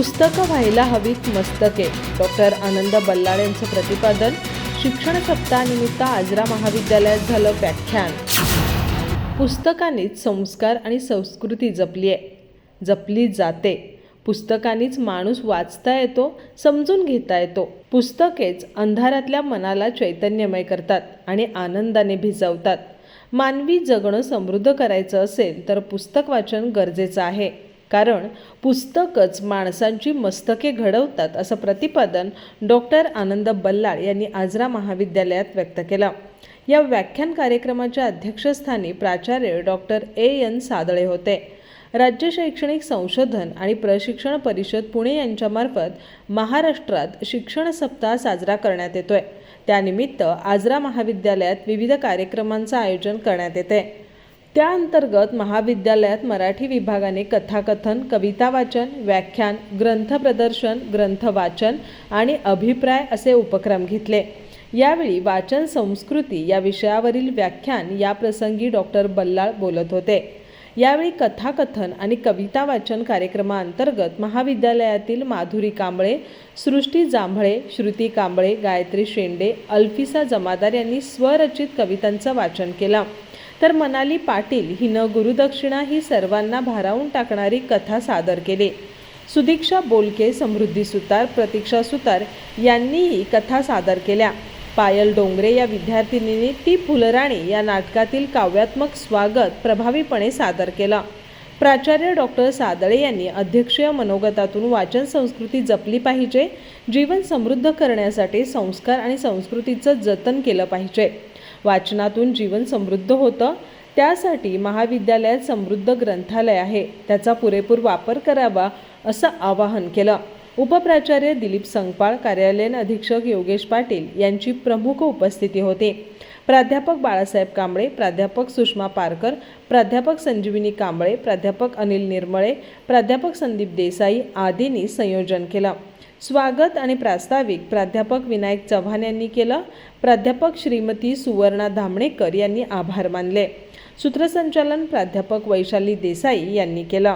पुस्तकं व्हायला हवीत मस्तके. डॉक्टर आनंद बल्लाळ यांचं प्रतिपादन. शिक्षण सप्ताहानिमित्त आजरा महाविद्यालयात झालं व्याख्यान. पुस्तकांनीच संस्कार आणि संस्कृती जपली आहे जपली जाते. पुस्तकांनीच माणूस वाचता येतो समजून घेता येतो. पुस्तकेच अंधारातल्या मनाला चैतन्यमय करतात आणि आनंदाने भिजवतात. मानवी जगणं समृद्ध करायचं असेल तर पुस्तक वाचन गरजेचं आहे. कारण पुस्तकच माणसांची मस्तके घडवतात असं प्रतिपादन डॉक्टर आनंद बल्लाळ यांनी आजरा महाविद्यालयात व्यक्त केलं. या व्याख्यान कार्यक्रमाच्या अध्यक्षस्थानी प्राचार्य डॉक्टर ए. एन. सादळे होते. राज्य शैक्षणिक संशोधन आणि प्रशिक्षण परिषद पुणे यांच्यामार्फत महाराष्ट्रात शिक्षण सप्ताह साजरा करण्यात येतोय. त्यानिमित्त आजरा महाविद्यालयात विविध कार्यक्रमांचं आयोजन करण्यात येते. त्या अंतर्गत महाविद्यालयात मराठी विभागाने कथाकथन कविता वाचन व्याख्यान ग्रंथ प्रदर्शन ग्रंथ वाचन आणि अभिप्राय असे उपक्रम घेतले. यावेळी वाचन संस्कृती या विषयावरील व्याख्यान या प्रसंगी डॉक्टर बल्लाळ बोलत होते. यावेळी कथाकथन आणि कविता वाचन कार्यक्रमाअंतर्गत महाविद्यालयातील माधुरी कांबळे सृष्टी जांभळे श्रुती कांबळे गायत्री शेंडे अल्फिसा जमादार यांनी स्वरचित कवितांचं वाचन केलं. तर मनाली पाटील हिनं गुरुदक्षिणा ही सर्वांना भारावून टाकणारी कथा सादर केली. सुदीक्षा बोलके समृद्धी सुतार प्रतीक्षा सुतार यांनीही कथा सादर केल्या. पायल डोंगरे या विद्यार्थिनीने ती फुलराणी या नाटकातील काव्यात्मक स्वागत प्रभावीपणे सादर केलं. प्राचार्य डॉक्टर सादळे यांनी अध्यक्षीय मनोगतातून वाचन संस्कृती जपली पाहिजे जीवन समृद्ध करण्यासाठी संस्कार आणि संस्कृतीचं जतन केलं पाहिजे. वाचनातून जीवन समृद्ध होतं. त्यासाठी महाविद्यालयात समृद्ध ग्रंथालय आहे. त्याचा पुरेपूर वापर करावा असं आवाहन केलं. उपप्राचार्य दिलीप संगपाळ कार्यालयीन अधीक्षक योगेश पाटील यांची प्रमुख उपस्थिती होती. प्राध्यापक बाळासाहेब कांबळे प्राध्यापक सुषमा पारकर प्राध्यापक संजीविनी कांबळे प्राध्यापक अनिल निर्मळे प्राध्यापक संदीप देसाई आदींनी संयोजन केलं. स्वागत आणि प्रास्ताविक. प्राध्यापक विनायक चव्हाण यांनी केलं. प्राध्यापक श्रीमती सुवर्णा धामणेकर यांनी आभार मानले. सूत्रसंचालन प्राध्यापक वैशाली देसाई यांनी केलं.